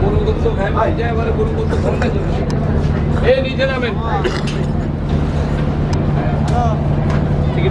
গুরু গুপ্ত ভাই ভাই যায় এবারে গুরু গুপ্ত ফোন এই নিচে নামেন।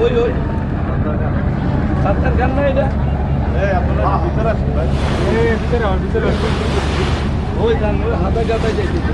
ওই ওই সাতটার গান না এটা ওই গান ওই হাতা গাতা যাইতেছে